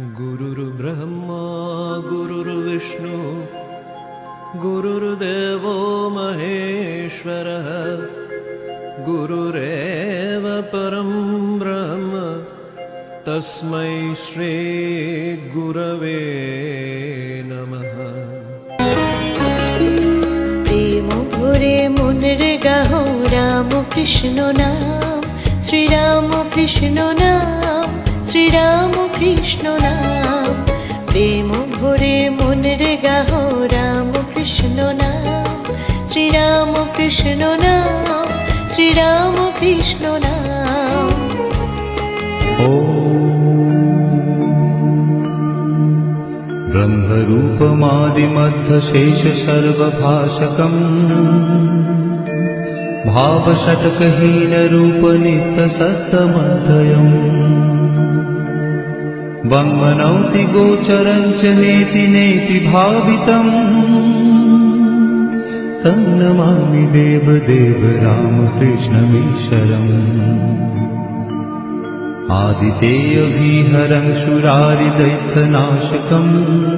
गुरुर्ब्रह्मा गुरुर्विष्णु गुरुर्देवो महेश्वरः गुरुरेव परं ब्रह्म तस्मै श्रीगुरवे नमः प्रेमभुरे मुनिर्गहो रामकृष्ण नाम श्रीरामकृष्ण नाम শ্রীরাম কৃষ্ণ নাম শ্রীরাম কৃষ্ণ নাম প্রেম ভরে মনের গাহ রাম কৃষ্ণ নাম শ্রীরাম কৃষ্ণ নাম শ্রীরাম কৃষ্ণ নাম ब्रह्मरूपमादिमध्यशेषसर्वभाषकम् भावषटकहीनरूपनित्यसत्तमध्ययम् वङ्मनौति गोचरं च नेति नेति भावितम्। तन्न माम्नि देवदेव रामकृष्णमीश्वरम्। आदितेयभीहरं सुरारिदैत्यनाशकम्।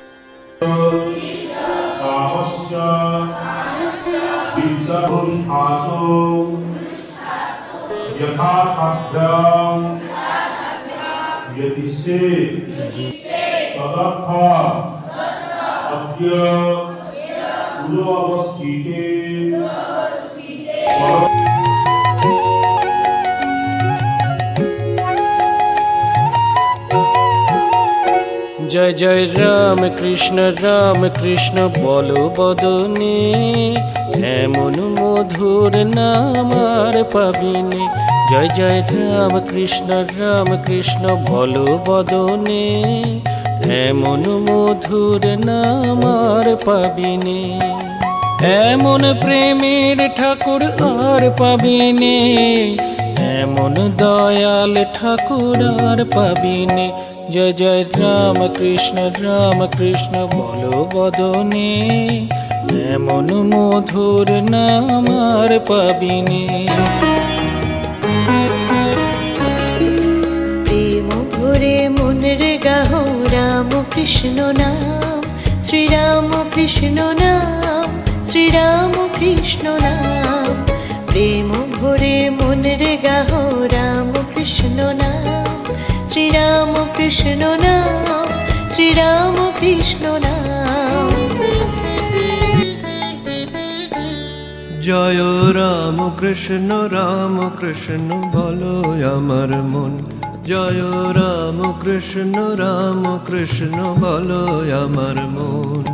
यथा यतिष्ठे तदर्थ अद्य पुरोऽवस्थिते জয় জয় রাম কৃষ্ণ রাম কৃষ্ণ বলো বদনে এমন মধুর নাম আর পাবিনি জয় জয় রাম কৃষ্ণ রাম কৃষ্ণ, বলো বদনে, এমন মধুর নাম আর পাবিনি। এমন প্রেমের ঠাকুর আর পাবিনে, এমন দয়াল ঠাকুর আর পাবিনি। জয় জয় রাম কৃষ্ণ রাম কৃষ্ণ, বলো বদনে, এমন মধুর নাম আর পাবিনি। কৃষ্ণ নাম, শ্রীরাম কৃষ্ণ নাম, শ্রীরাম কৃষ্ণ নাম। প্রেম ভরে মনের গাহ, রাম কৃষ্ণ নাম, শ্রীরাম কৃষ্ণ নাম, শ্রীরাম কৃষ্ণ নাম। জয় রাম কৃষ্ণ রাম কৃষ্ণ, বলো আমার মন। জয় রাম কৃষ্ণ রাম কৃষ্ণ, বলো আমার মন।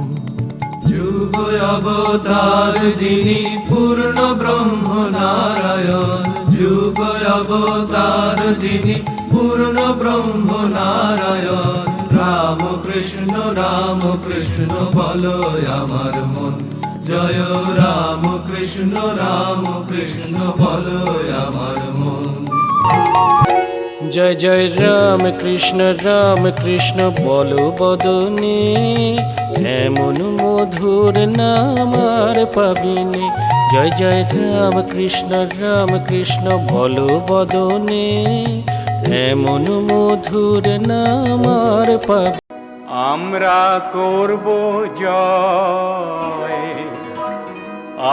যুগ অবতার যিনি পূর্ণ ব্রহ্ম নারায়ণ। যুগ অবতার যিনি পূর্ণ ব্রহ্ম নারায়ণ। রাম কৃষ্ণ রাম কৃষ্ণ, বলো আমার মন। জয় রাম কৃষ্ণ রাম কৃষ্ণ, বলো আমার মন। জয় জয় রাম কৃষ্ণ রাম কৃষ্ণ, বলো বদনে, এমন মধুর নাম আর পাবিনি। জয় জয় রাম কৃষ্ণ রাম কৃষ্ণ, বলো বদনে, এমন মধুর নাম আর পাবি। আমরা করব জয়,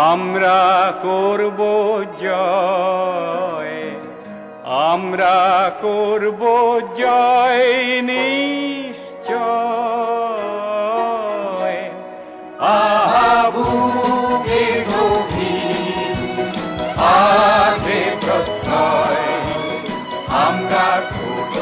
আমরা করব জয়। আমরা করব জয় নিশ্চয়। আ